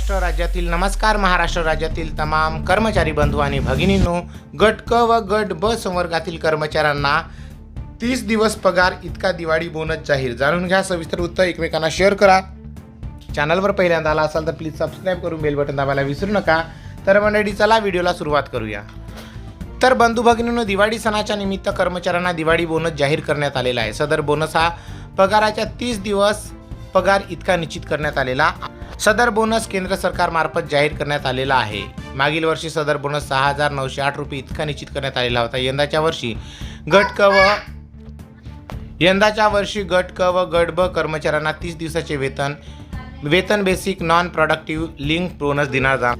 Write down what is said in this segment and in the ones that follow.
महाराष्ट्र राज्यातील नमस्कार महाराष्ट्र राज्यातील तमाम कर्मचारी बंधू आणि भगिनींनो गट क व गट ब संवर्गातील कर्मचाऱ्यांना तीस दिवस पगार इतका दिवाळी बोनस जाहीर. जाणून घ्या सविस्तर वृत्त एकमेकांना शेअर करा. चॅनलवर पहिल्यांदा आला असाल तर प्लीज सबस्क्राईब करून बेल बटन दाबायला विसरू नका. तर मंडळी चला व्हिडिओला सुरुवात करूया. तर बंधू भगिनींनो दिवाळी सणाच्या निमित्त कर्मचाऱ्यांना दिवाळी बोनस जाहीर करण्यात आलेला आहे. सदर बोनस हा पगाराच्या तीस दिवस पगार इतका निश्चित करण्यात आलेला सदर बोनस केंद्र सरकारमार्फत जाहीर करण्यात आलेला आहे. मागील वर्षी सदर बोनस सहा हजार नऊशे आठ रुपये इतका निश्चित करण्यात आलेला होता. यंदाच्या वर्षी गट क व यंदाच्या वर्षी गट क व गट ब कर्मचाऱ्यांना तीस दिवसाचे वेतन वेतन basic non productive link bonus देणार जा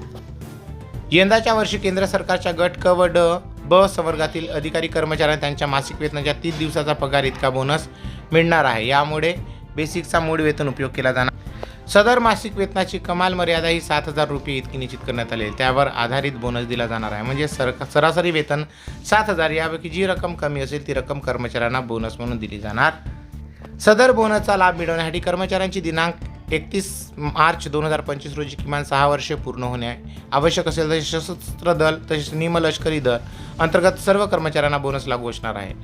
यंदाच्या वर्षी केंद्र सरकारच्या गट क व ड ब संवर्गातील अधिकारी कर्मचाऱ्यांना त्यांच्या मासिक वेतनाच्या तीस दिवसाचा पगार इतका बोनस मिळणार आहे. यामुळे बेसिकचा मूळ वेतन उपयोग केला जाणार सदर मासिक वेतनाची कमाल मर्यादा ही सात हजार रुपये इतकी निश्चित करण्यात आली त्यावर आधारित बोनस दिला जाणार आहे. म्हणजे सर सरासरी वेतन सात हजार यापैकी जी रक्कम कमी असेल ती रक्कम कर्मचाऱ्यांना बोनस म्हणून दिली जाणार. सदर बोनसचा लाभ मिळवण्यासाठी कर्मचाऱ्यांची दिनांक एकतीस मार्च दोन हजार पंचवीस रोजी किमान सहा वर्षे पूर्ण होणे आवश्यक असेल. तर सशस्त्र दल तसेच निमलष्करी दल अंतर्गत सर्व कर्मचाऱ्यांना बोनस लागू असणार आहे.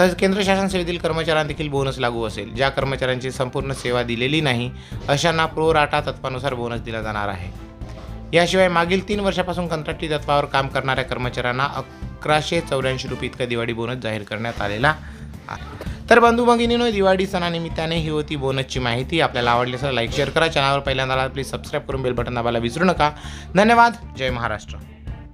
तसेच केंद्र शासन सेवेतील कर्मचाऱ्यांना देखील बोनस लागू असेल. ज्या कर्मचाऱ्यांची संपूर्ण सेवा दिलेली नाही अशांना प्रो राटा तत्वानुसार बोनस दिला जाणार आहे. याशिवाय मागील तीन वर्षापासून कंत्राटी तत्वावर काम करणाऱ्या कर्मचाऱ्यांना अकराशे चौऱ्याऐंशी रुपये इतका दिवाळी बोनस जाहीर करण्यात आलेला आहे. तर बंधू भगिनीनो दिवाळी सणानिमित्ताने ही होती बोनसची माहिती. आपल्याला आवडली असेल लाईक शेअर करा. चॅनलवर पहिल्यांदा प्लीज सबस्क्राईब करून बेल बटन दाबायला विसरू नका. धन्यवाद. जय महाराष्ट्र.